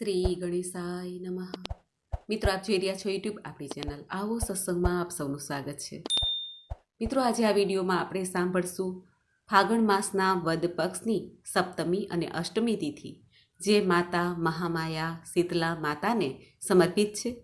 શ્રી ગણેશાય નમઃ. મિત્રો, આપ જોઈ રહ્યા છો યુટ્યુબ આપણી ચેનલ. આવો સત્સંગમાં આપ સૌનું સ્વાગત છે. મિત્રો, આજે આ વિડીયોમાં આપણે સાંભળશું ફાગણ માસના વદ પક્ષની સપ્તમી અને અષ્ટમી તિથિ, જે માતા મહામાયા શીતલા માતાને સમર્પિત છે.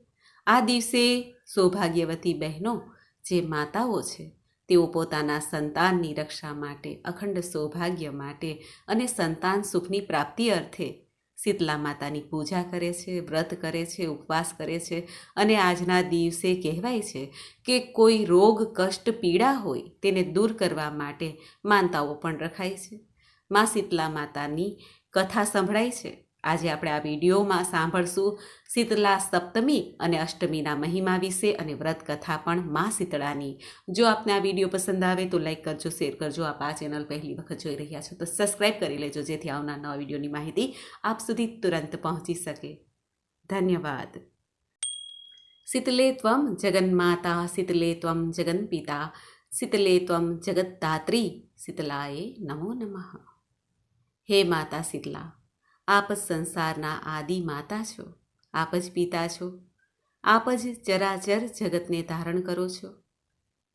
આ દિવસે સૌભાગ્યવતી બહેનો જે માતાઓ છે, તેઓ પોતાના સંતાનની રક્ષા માટે, અખંડ સૌભાગ્ય માટે અને સંતાન સુખની પ્રાપ્તિ અર્થે શીતલા માતાની પૂજા કરે છે, વ્રત કરે છે, ઉપવાસ કરે છે અને આજના દિવસે કહેવાય છે કે કોઈ રોગ, કષ્ટ, પીડા હોય તેને દૂર કરવા માટે માનતાઓ પણ રખાય છે. મા શીતલા માતાની કથા સંભળાય છે આજે આપણે આ વિડીયોમાં સાંભળશું શીતલા સપ્તમી અને અષ્ટમીના મહિમા વિશે અને વ્રત કથા પણ મા શીતળાની. જો આપને આ વીડિયો પસંદ આવે તો લાઈક કરજો, શેર કરજો. આપ આ ચેનલ પહેલી વખત જોઈ રહ્યા છો તો સબસ્ક્રાઈબ કરી લેજો જેથી આવનાર નવા વિડીયોની માહિતી આપ સુધી તુરંત પહોંચી શકે. ધન્યવાદ. શીતલે ત્વમ જગન્માતા શીતલે ત્વમ જગન્પિતા શીતલે ત્વમ જગદ્ધાત્રી શીતલાએ નમો નમઃ. હે માતા શીતલા આપ જ સંસારના આદિ માતા છો, આપ જ પિતા છો, આપ જ ચરાચર જગતને ધારણ કરો છો.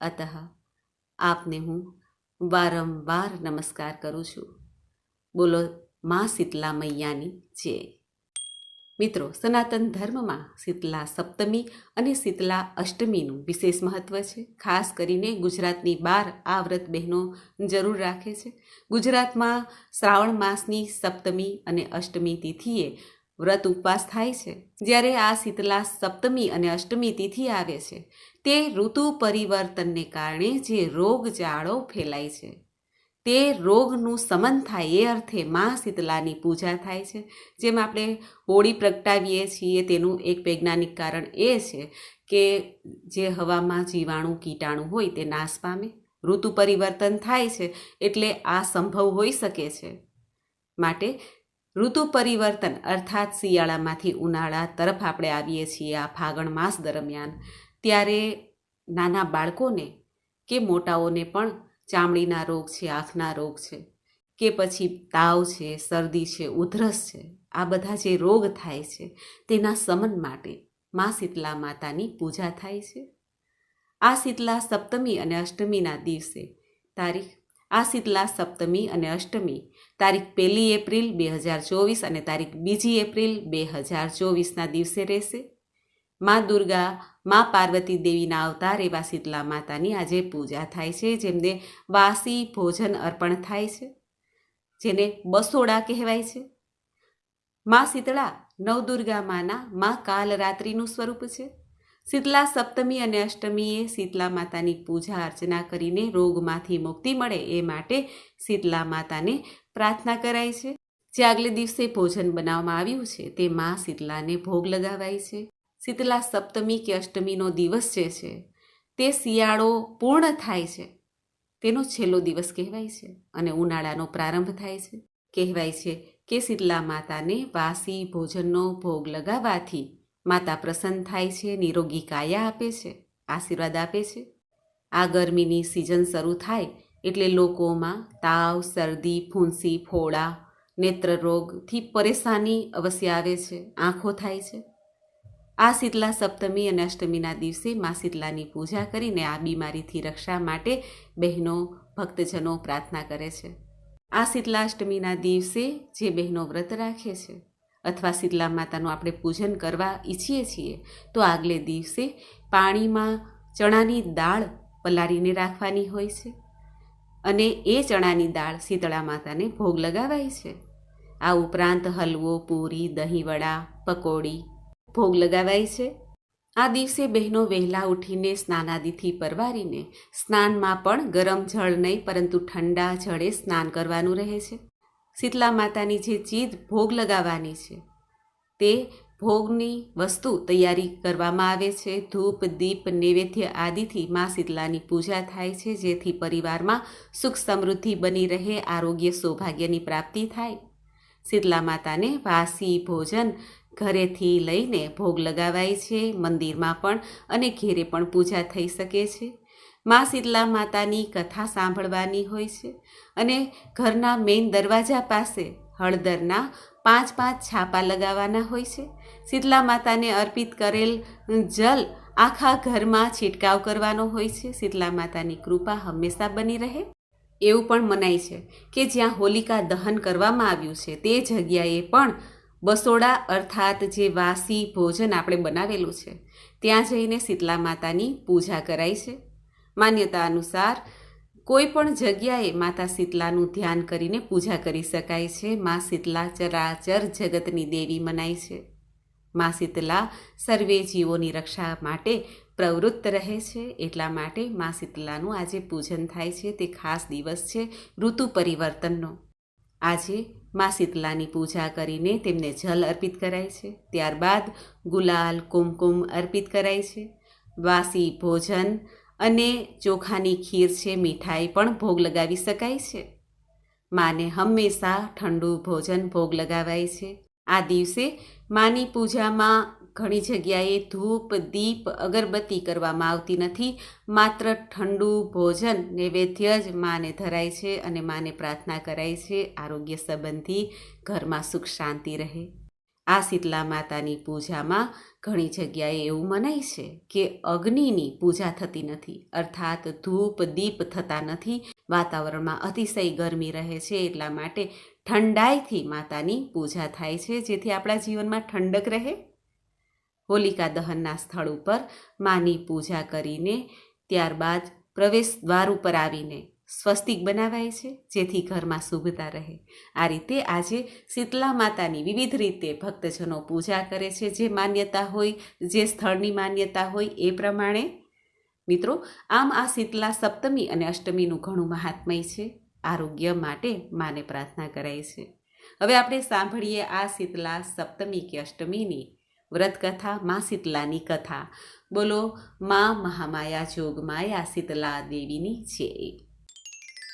અતઃ આપને હું વારંવાર નમસ્કાર કરું છું. બોલો, મા શીતલા મૈયાની જય. મિત્રો, સનાતન ધર્મમાં શીતલા સપ્તમી અને શીતલા અષ્ટમીનું વિશેષ મહત્વ છે. ખાસ કરીને ગુજરાતની બહાર આ વ્રત બહેનો જરૂર રાખે છે. ગુજરાતમાં શ્રાવણ માસની સપ્તમી અને અષ્ટમી તિથિએ વ્રત ઉપવાસ થાય છે. જ્યારે આ શીતલા સપ્તમી અને અષ્ટમી તિથિ આવે છે, તે ઋતુ પરિવર્તનને કારણે જે રોગચાળો ફેલાય છે. તે રોગનું સમન થાય, એ અર્થે મા શીતલાની પૂજા થાય છે. જેમ આપણે હોળી પ્રગટાવીએ છીએ, તેનું એક વૈજ્ઞાનિક કારણ એ છે કે જે હવામાં જીવાણુ, કીટાણુ હોય તે નાશ પામે, ઋતુ પરિવર્તન થાય છે, એટલે આ સંભવ હોઈ શકે છે. માટે ઋતુ પરિવર્તન અર્થાત શિયાળામાંથી ઉનાળા તરફ આપણે આવીએ છીએ આ ફાગણ માસ દરમિયાન, ત્યારે નાના બાળકોને કે મોટાઓને પણ ચામડીના રોગ છે, આંખના રોગ છે, કે પછી તાવ છે, શરદી છે, ઉધરસ છે, આ બધા જે રોગ થાય છે, તેના સમન માટે મા શીતલા માતાની પૂજા થાય છે. આ શીતલા સપ્તમી અને અષ્ટમીના દિવસે તારીખ, આ શીતલા સપ્તમી અને અષ્ટમી તારીખ પહેલી એપ્રિલ બે હજાર ચોવીસ અને તારીખ બીજી એપ્રિલ બે હજાર ચોવીસના દિવસે રહેશે. મા દુર્ગા, મા પાર્વતી દેવીના અવતાર એવા શીતલા માતાની આજે પૂજા થાય છે, જેમને વાસી ભોજન અર્પણ થાય છે, જેને બસોડા કહેવાય છે. મા શીતળા નવદુર્ગા માના મા કાલરાત્રિનું સ્વરૂપ છે. શીતલા સપ્તમી અને અષ્ટમીએ શીતલા માતાની પૂજા અર્ચના કરીને રોગમાંથી મુક્તિ મળે એ માટે શીતલા માતાને પ્રાર્થના કરાય છે. જે આગલે દિવસે ભોજન બનાવવામાં આવ્યું છે, તે મા શીતલાને ભોગ લગાવાય છે. શીતલા સપ્તમી કે અષ્ટમીનો દિવસ જે છે, તે શિયાળો પૂર્ણ થાય છે. તેનો છેલ્લો દિવસ કહેવાય છે અને ઉનાળાનો પ્રારંભ થાય છે. કહેવાય છે કે શીતલા માતાને વાસી ભોજનનો ભોગ લગાવવાથી માતા પ્રસન્ન થાય છે, નિરોગી કાયા આપે છે, આશીર્વાદ આપે છે. આ ગરમીની સિઝન શરૂ થાય એટલે લોકોમાં તાવ, શરદી, ફૂંસી, ફોડા, નેત્રરોગથી પરેશાની અવશ્ય આવે છે, આંખો થાય છે. આ શીતલા સપ્તમી અને અષ્ટમીના દિવસે મા શીતલાની પૂજા કરીને આ બીમારીથી રક્ષા માટે બહેનો, ભક્તજનો પ્રાર્થના કરે છે. આ શીતલાષ્ટમીના દિવસે જે બહેનો વ્રત રાખે છે અથવા શીતલા માતાનું આપણે પૂજન કરવા ઈચ્છીએ છીએ, તો આગલે દિવસે પાણીમાં ચણાની દાળ પલાળીને રાખવાની હોય છે અને એ ચણાની દાળ શીતળા માતાને ભોગ લગાવાય છે. આ ઉપરાંત હલવો, પૂરી, દહીંવડા, પકોડી ભોગ લગાવાય છે? આ દિવસે બહેનો વહેલા ઉઠીને સ્નાનાદિથી પરવારીને સ્નાનમાં પણ ગરમ જળ નહીં, પરંતુ ઠંડા જળે સ્નાન કરવાનું રહે છે. શીતલા માતાની જે ચીજ ભોગ લગાવવાની છે, તે ભોગની વસ્તુ તૈયારી કરવામાં આવે છે. ધૂપ, દીપ, નૈવેદ્ય આદિથી મા શીતલાની પૂજા થાય છે, જેથી પરિવારમાં સુખ સમૃદ્ધિ બની રહે, આરોગ્ય સૌભાગ્યની પ્રાપ્તિ થાય. શીતલા માતાને વાસી ભોજન ઘરેથી લઈને ભોગ લગાવાય છે, મંદિરમાં પણ અને ઘેરે પણ પૂજા થઈ શકે છે. મા શીતલા માતાની કથા સાંભળવાની હોય છે અને ઘરના મેઇન દરવાજા પાસે હળદરના પાંચ પાંચ છાપા લગાવવાના હોય છે. શીતલા માતાને અર્પિત કરેલ જલ આખા ઘરમાં છંટકાવ કરવાનો હોય છે. શીતલા માતાની કૃપા હંમેશા બની રહે. એવું પણ મનાય છે કે જ્યાં હોલિકા દહન કરવામાં આવ્યું છે, તે જગ્યાએ પણ બસોડા અર્થાત જે વાસી ભોજન આપણે બનાવેલું છે, ત્યાં જઈને શીતલા માતાની પૂજા કરાય છે. માન્યતા અનુસાર કોઈ પણ જગ્યાએ માતા શીતલાનું ધ્યાન કરીને પૂજા કરી શકાય છે. મા શીતલા ચરાચર જગતની દેવી મનાય છે. મા શીતલા સર્વે જીવોની રક્ષા માટે પ્રવૃત્ત રહે છે. એટલા માટે મા શીતલાનું આજે પૂજન થાય છે. તે ખાસ દિવસ છે ઋતુ પરિવર્તનનો. આજે મા શીતલાની પૂજા કરીને તેમને જલ અર્પિત કરાય છે. ત્યારબાદ ગુલાલ, કુમકુમ અર્પિત કરાય છે. વાસી ભોજન અને ચોખાની ખીર છે, મીઠાઈ પણ ભોગ લગાવી શકાય છે. માને હંમેશા ઠંડુ ભોજન ભોગ લગાવાય છે. આ દિવસે માની પૂજામાં ઘણી જગ્યાએ ધૂપ, દીપ, અગરબત્તી કરવામાં આવતી નથી. માત્ર ઠંડુ ભોજન નૈવેદ્ય જ માને ધરાય છે અને માને પ્રાર્થના કરાય છે આરોગ્ય સંબંધી ઘરમાં સુખ શાંતિ રહે. આ શીતલા માતાની પૂજામાં ઘણી જગ્યાએ એવું મનાય છે કે અગ્નિની પૂજા થતી નથી. અર્થાત ધૂપ, દીપ થતા નથી. વાતાવરણમાં અતિશય ગરમી રહે છે એટલા માટે ઠંડાઈથી માતાની પૂજા થાય છે જેથી આપણા જીવનમાં ઠંડક રહે. હોલિકા દહનના સ્થળ ઉપર માની પૂજા કરીને ત્યારબાદ પ્રવેશ દ્વાર ઉપર આવીને સ્વસ્તિક બનાવાય છે, જેથી ઘરમાં શુભતા રહે. આ રીતે આજે શીતલા માતાની વિવિધ રીતે ભક્તજનો પૂજા કરે છે, જે માન્યતા હોય, જે સ્થળની માન્યતા હોય એ પ્રમાણે. મિત્રો, આમ આ શીતલા સપ્તમી અને અષ્ટમીનું ઘણું મહાત્મય છે, આરોગ્ય માટે માને પ્રાર્થના કરાય છે. હવે આપણે સાંભળીએ આ શીતલા સપ્તમી કે અષ્ટમીની વ્રત કથા મા શીતલાની કથા. બોલો, મા મહામાયા જોગમાયા શીતલા દેવીની છે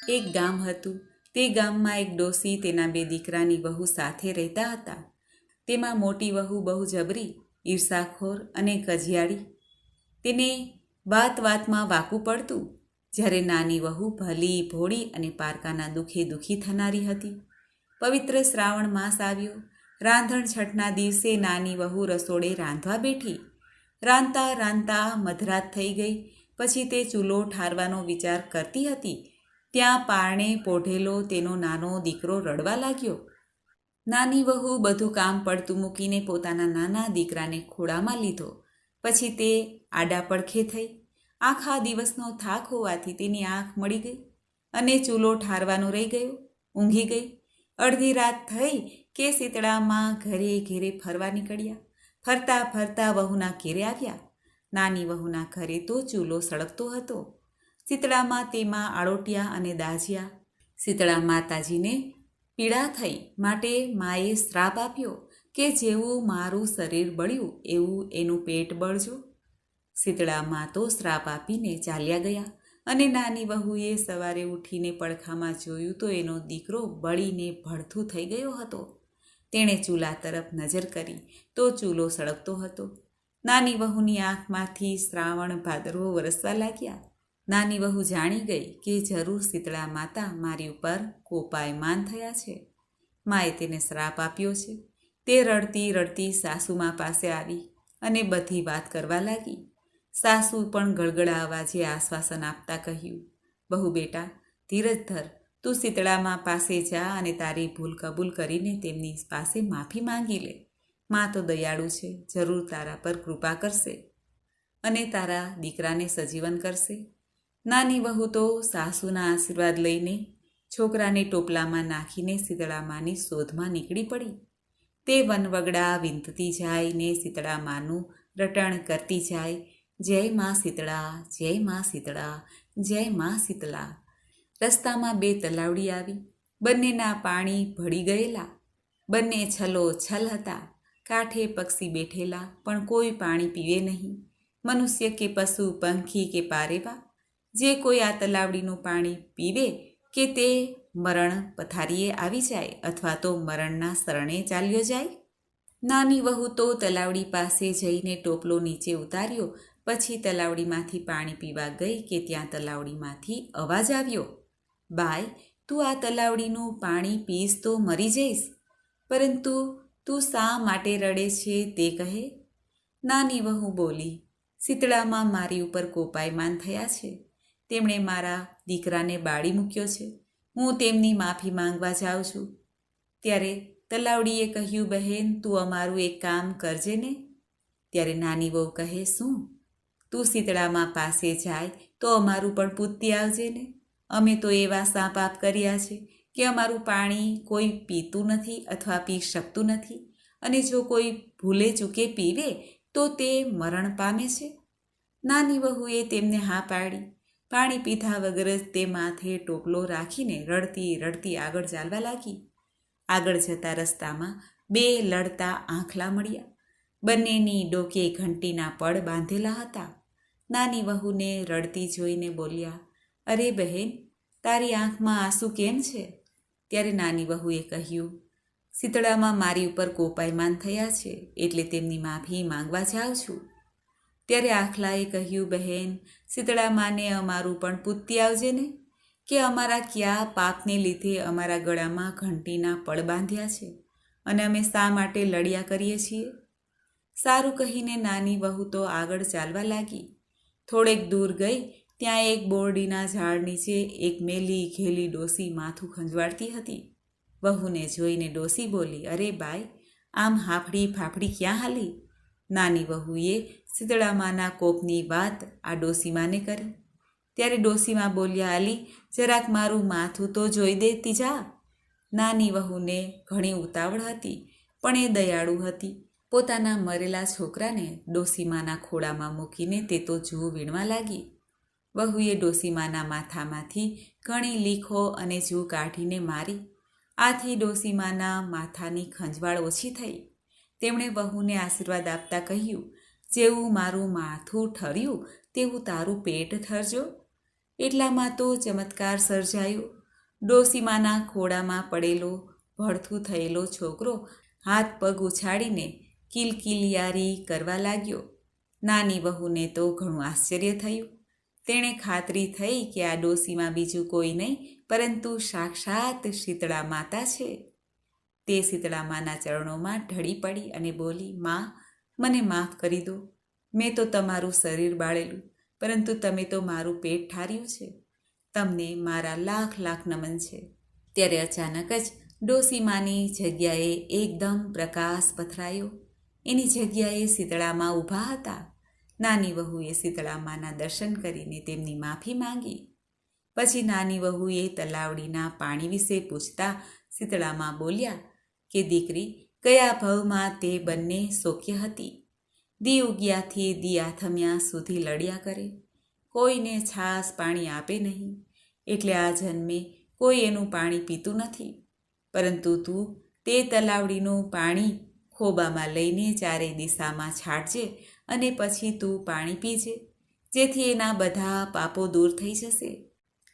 એક ગામ હતું. તે ગામમાં એક ડોસી તેના બે દીકરાની વહુ સાથે રહેતા હતા. તેમાં મોટી વહુ બહુ જબરી, ઈર્ષાખોર અને કજિયાળી. તેને વાત વાતમાં વાકું પડતું. જ્યારે નાની વહુ ભલી, ભોળી અને પારકાના દુઃખે દુઃખી થનારી હતી. પવિત્ર શ્રાવણ માસ આવ્યો. રાંધણ છઠના દિવસે નાની વહુ રસોડે રાંધવા બેઠી. રાંધતા રાંધતા મધરાત થઈ ગઈ. પછી તે ચૂલો ઠારવાનો વિચાર કરતી હતી. ત્યાં પારણે પોઢેલો તેનો નાનો દીકરો રડવા લાગ્યો. નાની વહુ બધું કામ પડતું મૂકીને પોતાના નાના દીકરાને ખોળામાં લીધો. પછી તે આડા પડખે થઈ. આખા દિવસનો થાક હોવાથી તેની આંખ મળી ગઈ અને ચૂલો ઠારવાનો રહી ગયો. ઊંઘી ગઈ. અડધી રાત થઈ કે શીતળામાં ઘરે ઘેરે ફરવા નીકળ્યા. ફરતા ફરતા વહુના ઘેરે આવ્યા. નાની વહુના ઘરે તો ચૂલો સળગતો હતો. શીતળામાં તેમાં આળોટિયા અને દાજિયા. શીતળા માતાજીને પીડા થઈ માટે માએ શ્રાપ આપ્યો કે જેવું મારું શરીર બળ્યું એવું એનું પેટ બળજો. શીતળામાં તો શ્રાપ આપીને ચાલ્યા ગયા અને નાની વહુએ સવારે ઉઠીને પડખામાં જોયું તો એનો દીકરો બળીને ભડથું થઈ ગયો હતો. તેણે ચૂલા તરફ નજર કરી તો ચૂલો સળગતો હતો. નાની વહુની આંખમાંથી શ્રાવણ ભાદરવો વરસવા લાગ્યા. નાની વહુ જાણી ગઈ કે જરૂર શીતળા માતા મારી ઉપર કોપાયમાન થયા છે. માએ તેને શ્રાપ આપ્યો છે. તે રડતી રડતી સાસુમા પાસે આવી અને બધી વાત કરવા લાગી. સાસુ પણ ગળગળા અવાજે આશ્વાસન આપતા કહ્યું બહુ બેટા ધીરજ ધર તું શીતળામાં પાસે જા અને તારી ભૂલ કબૂલ કરીને તેમની પાસે માફી માંગી લે. માં તો દયાળુ છે, જરૂર તારા પર કૃપા કરશે અને તારા દીકરાને સજીવન કરશે. નાની વહુ તો સાસુના આશીર્વાદ લઈને છોકરાને ટોપલામાં નાખીને શીતળામાની શોધમાં નીકળી પડી. તે વનવગડા વિંતતી જાય ને શીતળામાનું રટણ કરતી જાય. જય માં શીતળા, જય માં શીતળા, જય માં શીતળા. રસ્તામાં બે તલાવડી આવી. બંનેના પાણી ભળી ગયેલા. બંને છલો છલ હતા. કાંઠે પક્ષી બેઠેલા, પણ કોઈ પાણી પીવે નહીં. મનુષ્ય કે પશુ, પંખી કે પારેવા. જે કોઈ આ તલાવડીનું પાણી પીવે કે તે મરણ પથારીએ આવી જાય અથવા તો મરણના શરણે ચાલ્યો જાય. નાની વહુ તો તલાવડી પાસે જઈને ટોપલો નીચે ઉતાર્યો. પછી તલાવડીમાંથી પાણી પીવા ગઈ કે ત્યાં તલાવડીમાંથી અવાજ આવ્યો. બાય, તું આ તલાવડીનું પાણી પીશ તો મરી જઈશ? પરંતુ તું શા માટે રડે છે તે કહે? નાની વહુ બોલી, શીતળામાં મારી ઉપર કોપાયમાન થયા છે. તેમણે મારા દીકરાને બાળી મૂક્યો છે. હું તેમની માફી માંગવા જાઉં છું. ત્યારે તલાવડીએ કહ્યું, બહેન, તું અમારું એક કામ કરજે ને. ત્યારે નાની વહુ કહે, શું? તું શીતળામાં પાસે જાય તો અમારું પણ પૂતતી આવજે ને. અમે તો એવા સાપાપ કર્યા છે કે અમારું પાણી કોઈ પીતું નથી અથવા પી શકતું નથી અને જો કોઈ ભૂલે ચૂકે પીવે, તો તે મરણ પામે છે. નાની વહુએ તેમને હા પાડી. પાણી પીધા વગર જ તે માથે ટોપલો રાખીને રડતી રડતી આગળ ચાલવા લાગી. આગળ જતા રસ્તામાં બે લડતા આંખલા મળ્યા. બંનેની ડોકે ઘંટીના પડ બાંધેલા હતા. નાની વહુને રડતી જોઈને બોલ્યા અરે બહેન, તારી આંખમાં આંસુ કેમ છે? ત્યારે નાની વહુએ કહ્યું, શીતળામાં મારી ઉપર કોપાયમાન થયા છે, એટલે તેમની માફી માંગવા જાઉં છું. ત્યારે આખલાએ કહ્યું, બહેન, શીતળામાને અમારું પણ પૂતતી આવજે ને, કે અમારા કયા પાપને લીધે અમારા ગળામાં ઘંટીના પળ બાંધ્યા છે, અને અમે શા માટે લડ્યા કરીએ છીએ? સારું કહીને નાની વહુ તો આગળ ચાલવા લાગી. થોડેક દૂર ગઈ ત્યાં એક બોરડીના ઝાડ નીચે એક મેલી ઘેલી ડોસી માથું ખંજવાળતી હતી. વહુને જોઈને ડોસી બોલી, અરે બાઈ, આમ હાફડી ફાફડી ક્યાં હાલી? નાની વહુએ શીતળામાના કોપની વાત આ ડોસીમાને કરી. ત્યારે ડોસીમાં બોલ્યા, આલી, જરાક મારું માથું તો જોઈ દેતી જા. નાની વહુને ઘણી ઉતાવળ હતી, પણ એ દયાળુ હતી. પોતાના મરેલા છોકરાને ડોસીમાના ખોળામાં મૂકીને તે તો જૂ વીણવા લાગી. વહુએ ડોસીમાના માથામાંથી ઘણી લીખો અને જૂ કાઢીને મારી. આથી ડોસીમાના માથાની ખંજવાળ ઓછી થઈ. તેમણે વહુને આશીર્વાદ આપતા કહ્યું, જેવું મારું માથું ઠર્યું, તેવું તારું પેટ ઠરજો. એટલામાં તો ચમત્કાર સર્જાયો. ડોસીમાના ખોળામાં પડેલો ભડથું થયેલો છોકરો હાથ પગ ઉછાળીને કિલકિલિયારી કરવા લાગ્યો. નાની વહુને તો ઘણું આશ્ચર્ય થયું. તેણે ખાતરી થઈ કે આ ડોસીમાં બીજું કોઈ નહીં, પરંતુ સાક્ષાત શીતળા માતા છે. તે શીતળા માના ચરણોમાં ઢળી પડી અને બોલી, માં, મને માફ કરી દો. મેં તો તમારું શરીર બાળેલું, પરંતુ તમે તો મારું પેટ ઠાર્યું છે. તમને મારા લાખ લાખ નમન છે. ત્યારે અચાનક જ ડોસીમાની જગ્યાએ એકદમ પ્રકાશ પથરાયો. એની જગ્યાએ શીતળામાં ઊભા હતા. નાની વહુએ શીતળામાના દર્શન કરીને તેમની માફી માંગી. પછી નાની વહુએ તલાવડીના પાણી વિશે પૂછતા શીતળામાં બોલ્યા કે દીકરી, કયા ભાવમાં તે બંને શોક્ય હતી? દી ઉગ્યાથી દી આથમ્યા સુધી લડ્યા કરે. કોઈને છાસ પાણી આપે નહીં. એટલે આ જન્મે કોઈ એનું પાણી પીતું નથી. પરંતુ તું તે તલાવડીનું પાણી ખોબામાં લઈને ચારે દિશામાં છાંટજે અને પછી તું પાણી પીજે, જેથી એના બધા પાપો દૂર થઈ જશે.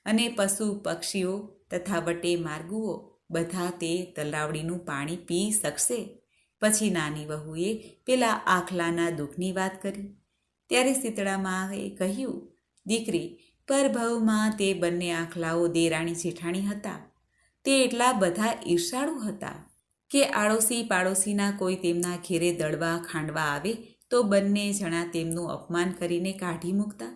અને પશુ પક્ષીઓ તથા વટે માર્ગુઓ બધા તે તલાવડીનું પાણી પી શકશે. પછી નાની વહુએ પેલા આખલાના દુઃખની વાત કરી. ત્યારે શીતળામાએ કહ્યું, દીકરી, પરભવમાં તે બંને આખલાઓ દેરાણી જેઠાણી હતા. તે એટલા બધા ઈર્ષાળુ હતા કે આડોશી પાડોશીના કોઈ તેમના ઘેરે દળવા ખાંડવા આવે તો બંને જણા તેમનું અપમાન કરીને કાઢી મૂકતા.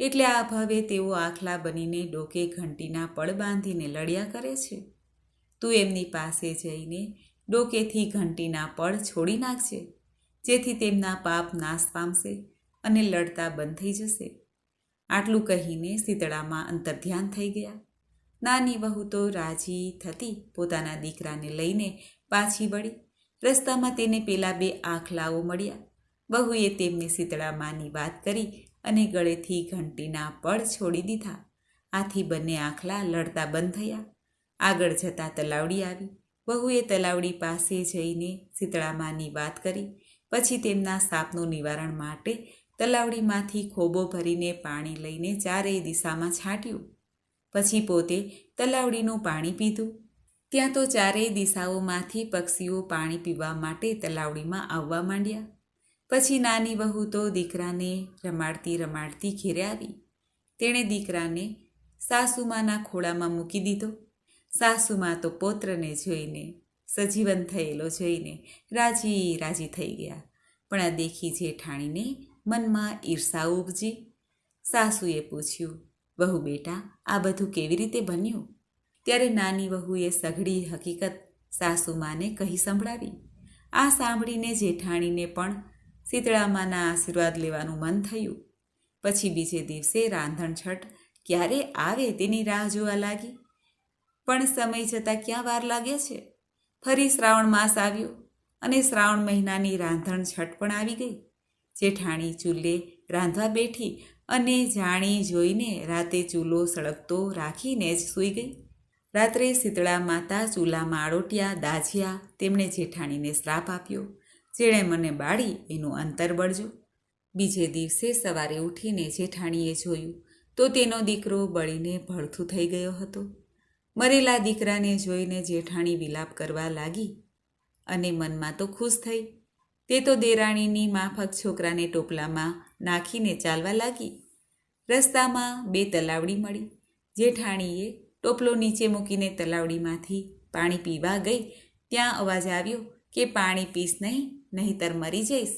એટલે આ ભાવે તેઓ આખલા બનીને ડોકે ઘંટીના પળ બાંધીને લડ્યા કરે છે. તું એમની પાસે જઈને ડોકેથી ઘંટીના પળ છોડી નાખજે, જેથી તેમના પાપ નાશ પામશે અને લડતા બંધ થઈ જશે. આટલું કહીને શીતળામાં અંતર્ધ્યાન થઈ ગયા. નાની વહુ તો રાજી થતી પોતાના દીકરાને લઈને પાછી વળી રસ્તામાં તેને પેલા બે આખલાઓ મળ્યા. વહુએ તેમને શીતળામાની વાત કરી અને ગળેથી ઘંટીના પડ છોડી દીધા. આથી બંને આખલા લડતા બંધ થયા. આગળ જતા તલાવડી આવી. વહુએ તલાવડી પાસે જઈને શીતળામાની વાત કરી. પછી તેમના સાપનું નિવારણ માટે તલાવડીમાંથી ખોબો ભરીને પાણી લઈને ચારેય દિશામાં છાંટ્યું. પછી પોતે તલાવડીનું પાણી પીધું. ત્યાં તો ચારેય દિશાઓમાંથી પક્ષીઓ પાણી પીવા માટે તલાવડીમાં આવવા માંડ્યા. પછી નાની વહુ તો દીકરાને રમાડતી રમાડતી ઘેરે આવી. તેણે દીકરાને સાસુમાના ખોળામાં મૂકી દીધો. સાસુમાં તો પોત્રને જોઈને સજીવન થયેલો જોઈને રાજી રાજી થઈ ગયા. પણ આ દેખી જેઠાણીને મનમાં ઈર્ષા ઉપજી સાસુએ પૂછ્યું, વહુ બેટા, આ બધું કેવી રીતે બન્યું? ત્યારે નાની વહુએ સઘળી હકીકત સાસુમાને કહી સંભળાવી. આ સાંભળીને જેઠાણીને પણ શીતળામાના આશીર્વાદ લેવાનું મન થયું. પછી બીજે દિવસે રાંધણછટ ક્યારે આવે તેની રાહ જોવા લાગી. પણ સમય જતાં ક્યાં વાર લાગે છે? ફરી શ્રાવણ માસ આવ્યો અને શ્રાવણ મહિનાની રાંધણ છઠ પણ આવી ગઈ. જેઠાણી ચૂલે રાંધવા બેઠી અને જાણી જોઈને રાતે ચૂલો સળગતો રાખીને જ સૂઈ ગઈ. રાત્રે શીતળા માતા ચૂલામાં આડોટિયા દાજિયા તેમણે જેઠાણીને શ્રાપ આપ્યો. જેણે મને બાળી એનું અંતર બળજો બીજે દિવસે સવારે ઉઠીને જેઠાણીએ જોયું તો તેનો દીકરો બળીને ભળથું થઈ ગયો હતો. મરેલા દીકરાને જોઈને જેઠાણી વિલાપ કરવા લાગી અને મનમાં તો ખુશ થઈ. તે તો દેરાણીની માફક છોકરાને ટોપલામાં નાખીને ચાલવા લાગી. રસ્તામાં બે તલાવડી મળી. જેઠાણીએ ટોપલો નીચે મૂકીને તલાવડીમાંથી પાણી પીવા ગઈ. ત્યાં અવાજ આવ્યો કે પાણી પીશ નહીં. નહીંતર મરી જઈશ.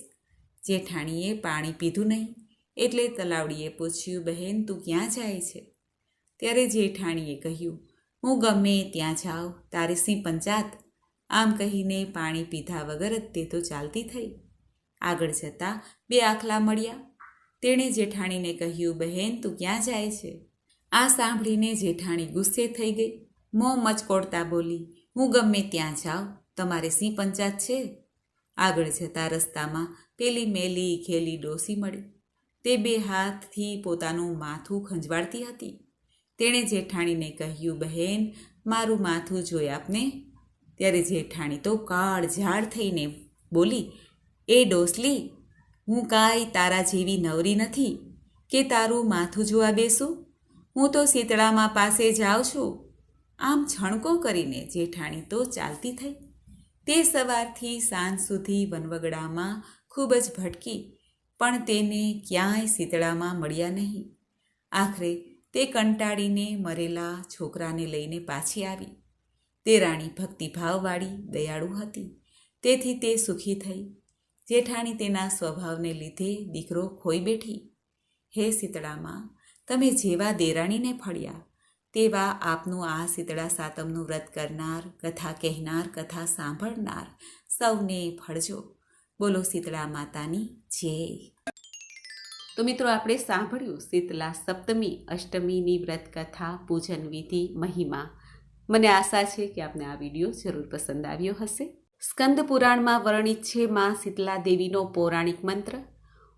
જેઠાણીએ પાણી પીધું નહીં. એટલે તલાવડીએ પૂછ્યું, બહેન, તું ક્યાં જાય છે? ત્યારે જેઠાણીએ કહ્યું, હું ગમે ત્યાં જાઉં. તારે સિંહ પંચાત. આમ કહીને પાણી પીધા વગર જ તે તો ચાલતી થઈ. આગળ જતાં બે આખલા મળ્યા. તેણે જેઠાણીને કહ્યું, બહેન, તું ક્યાં જાય છે? આ સાંભળીને જેઠાણી ગુસ્સે થઈ ગઈ. મોં મચકોડતા બોલી, હું ગમે ત્યાં જાઉં. તમારે સિંહ પંચાત છે? આગળ જતા રસ્તામાં પેલી મેલી ઘેલી ડોસી મળી. તે બે હાથથી પોતાનું માથું ખંજવાળતી હતી. તેણે જેઠાણીને કહ્યું, બહેન, મારું માથું જોઈ આપને. ત્યારે જેઠાણી તો કાળ ઝાડ થઈને બોલી, એ ડોસલી, હું કાંઈ તારા જેવી નવરી નથી કે તારું માથું જોવા બેસું? હું તો શીતળામાં પાસે જાઉં છું. આમ છણકો કરીને જેઠાણી તો ચાલતી થઈ. તે સવારથી સાંજ સુધી વનવગડામાં ખૂબ જ ભટકી, પણ તેને ક્યાંય શીતળામાં મળ્યા નહીં. આખરે તે કંટાળીને મરેલા છોકરાને લઈને પાછી આવી. તે રાણી ભક્તિભાવવાળી, દયાળુ હતી. તેથી તે સુખી થઈ. જેઠાણી તેના સ્વભાવને લીધે દીકરો ખોઈ બેઠી. હે શીતળામાં, તમે જેવા દેરાણીને ફળ્યા. તેવા આપનું આ શીતળા સાતમનું વ્રત કરનાર, કથા કહેનાર, કથા સાંભળનાર સૌને ફળજો બોલો શીતળા માતાની જય. તો મિત્રો, આપણે સાંભળ્યું શીતલા સપ્તમી, અષ્ટમીની વ્રત કથા, પૂજન વિધિ, મહિમા. મને આશા છે કે આપને આ વીડિયો જરૂર પસંદ આવ્યો હશે. સ્કંદ પુરાણમાં વર્ણિત છે માં શીતલા દેવીનો પૌરાણિક મંત્ર.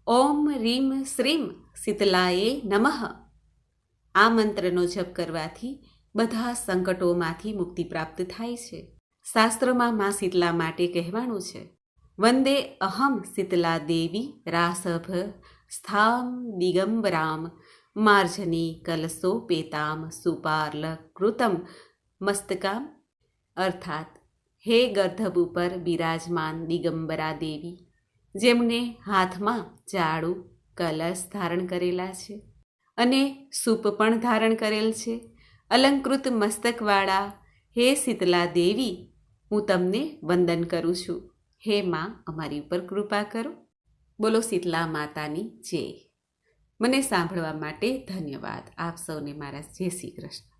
ઓમ રીમ શ્રીમ શીતલાએ નમઃ. આ મંત્રનો જપ કરવાથી બધા સંકટોમાંથી મુક્તિ પ્રાપ્ત થાય છે. શાસ્ત્રમાં મા શીતલા માટે કહેવાનું છે, વંદે અહમ શીતલા દેવી રાસભ સ્થામ દિગંબરામ માર્જની કલસો પેતામ સુપાર્લ કૃતમ મસ્તકામ અર્થાત, હે ગર્ધબ ઉપર બિરાજમાન દિગંબરા દેવી, જેમને હાથમાં જાડું કલશ ધારણ કરેલા છે. અને સૂપ પણ ધારણ કરેલ છે. અલંકૃત મસ્તકવાળા, હે શીતલા દેવી, હું તમને વંદન કરું છું. હે માં, અમારી ઉપર કૃપા કરો. બોલો શીતલા માતાની જય. મને સાંભળવા માટે ધન્યવાદ. આપ સૌને મારા જય શ્રી કૃષ્ણ.